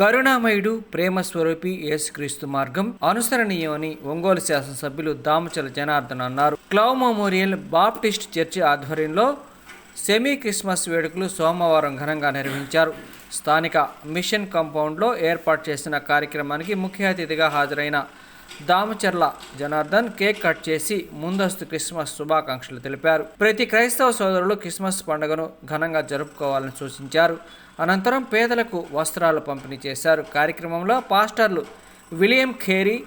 కరుణామయుడు ప్రేమ స్వరూపి యేసుక్రీస్తు మార్గం అనుసరణీయమని ఒంగోలు శాసనసభ్యులు దామచల జనార్దన్ అన్నారు. క్లవ్ మెమోరియల్ బాప్టిస్ట్ చర్చి ఆధ్వర్యంలో సెమీ క్రిస్మస్ వేడుకలు సోమవారం ఘనంగా నిర్వహించారు. స్థానిక మిషన్ కాంపౌండ్లో ఏర్పాటు చేసిన కార్యక్రమానికి ముఖ్య అతిథిగా హాజరైన దామచర్ల జనార్దన్ కేక్ కట్ చేసి ముందస్తు క్రిస్మస్ శుభాకాంక్షలు తెలిపారు. ప్రతి క్రైస్తవ సోదరులు క్రిస్మస్ పండుగను ఘనంగా జరుపుకోవాలని సూచించారు. అనంతరం పేదలకు వస్త్రాలు పంపిణీ చేశారు. కార్యక్రమంలో పాస్టర్లు విలియం ఖేరీ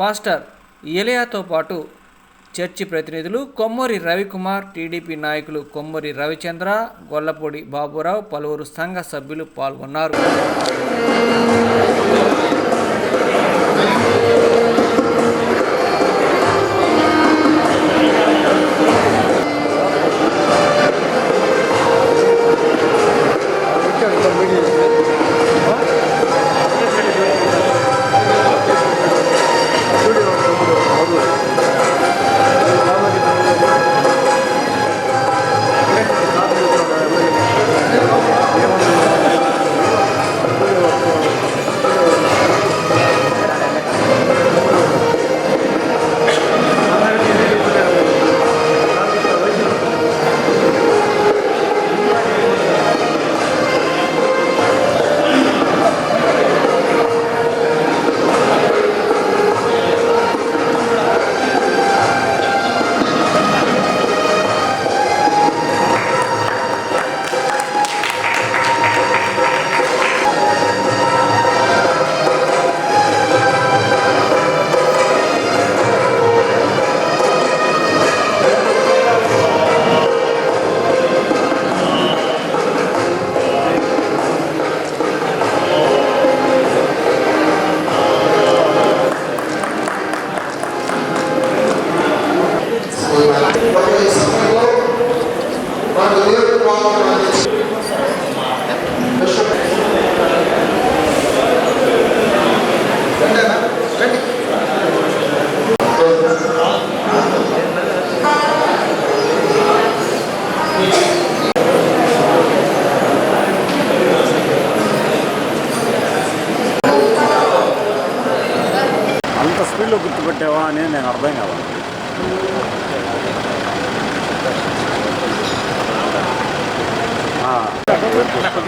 పాస్టర్ ఎలియాతో పాటు చర్చి ప్రతినిధులు కొమ్మూరి రవికుమార్ టీడీపీ నాయకులు కొమ్మూరి రవిచంద్ర గొల్లపూడి బాబురావు పలువురు సంఘ సభ్యులు పాల్గొన్నారు.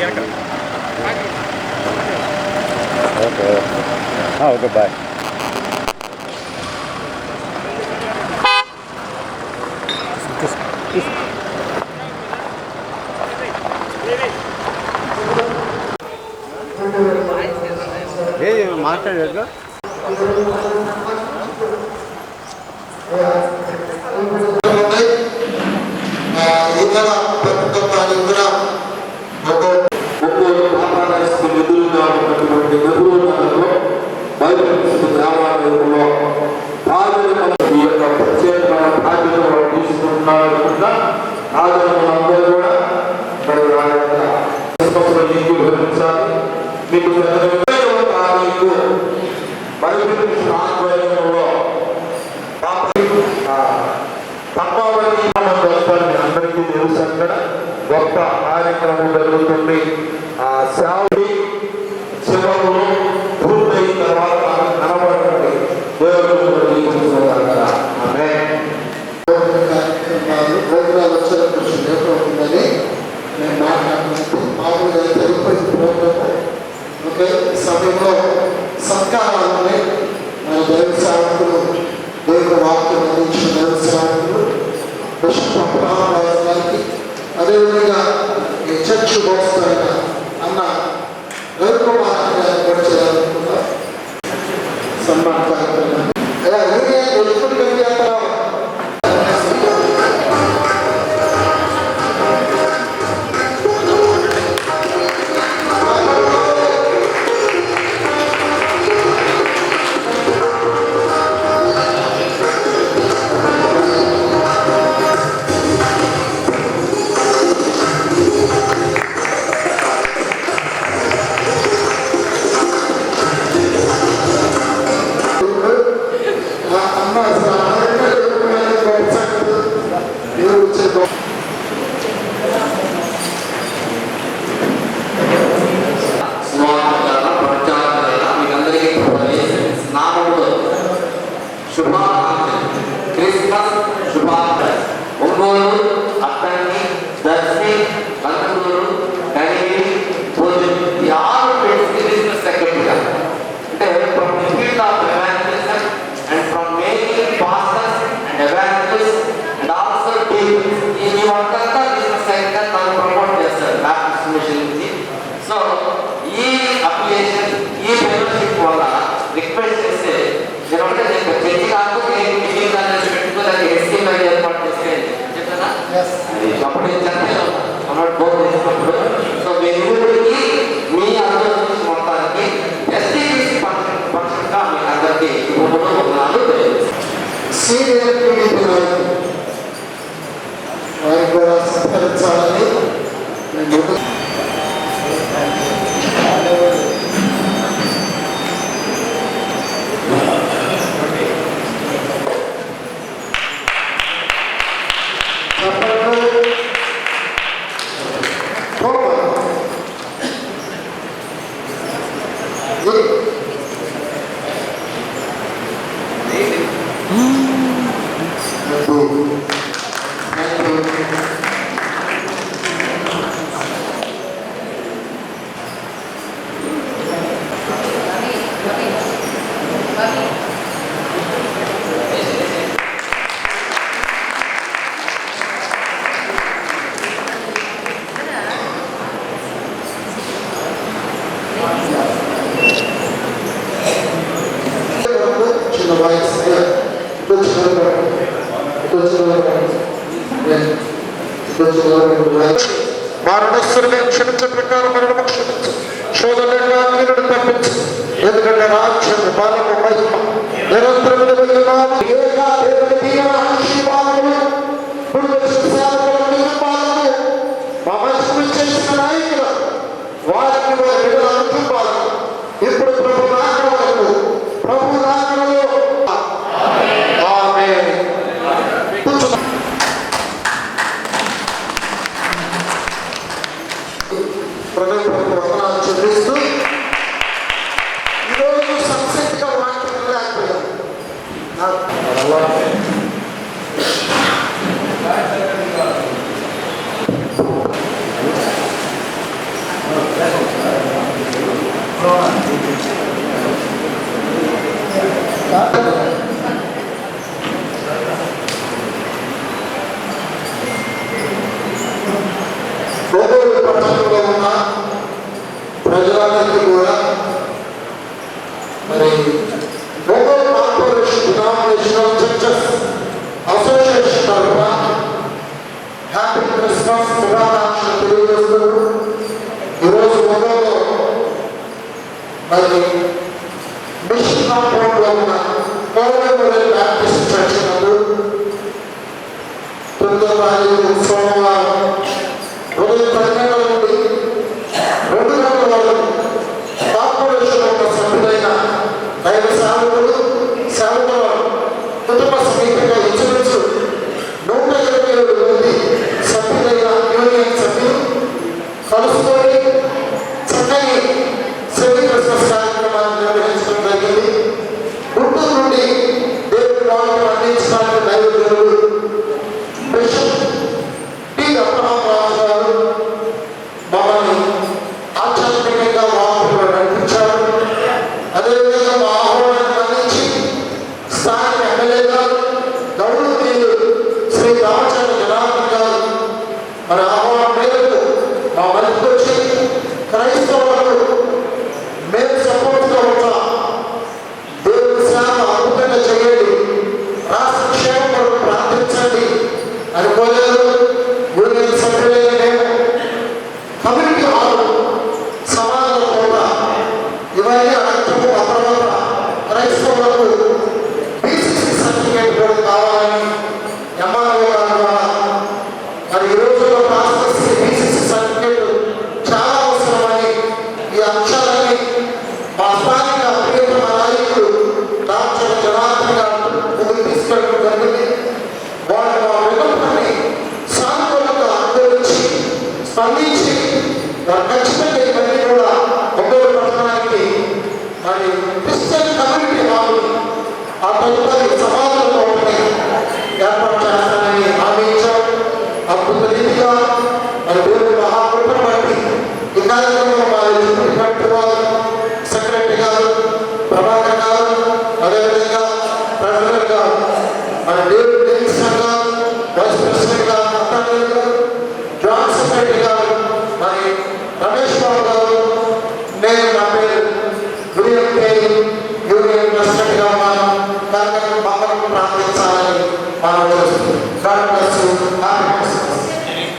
ఓకే. Okay bye. ఏ మాట్లాడారు ఆదరణలందరూ కూడా మరి వారి యొక్క క్రిస్మస్లో ఏకీభవించాలి. మీకు ఇరవైవ ఆధ్వర్యంలో తప్పవని అందరికీ తెలుసు అక్కడ గొప్ప కార్యక్రమం జరుగుతుంది ఆ సేవడి సమయంలో సత్కారాలు ఉన్నాయి మన దైవ సేవకులు దేవుని వాక్యం అందించిన దైవ సేవకులు బిషప్ అబ్రహాం గారికి అదేవిధంగా ఈ చర్చ్ మోస్తున్న ക്ഷണിച്ച പ്രകാരം മരണം ക്ഷണിച്ചു ശോധനക്കാരനെടുത്ത সকলের మరి క్రిస్టియన్ కమ్యూనిటీ వాళ్ళు ఆ తదుపరి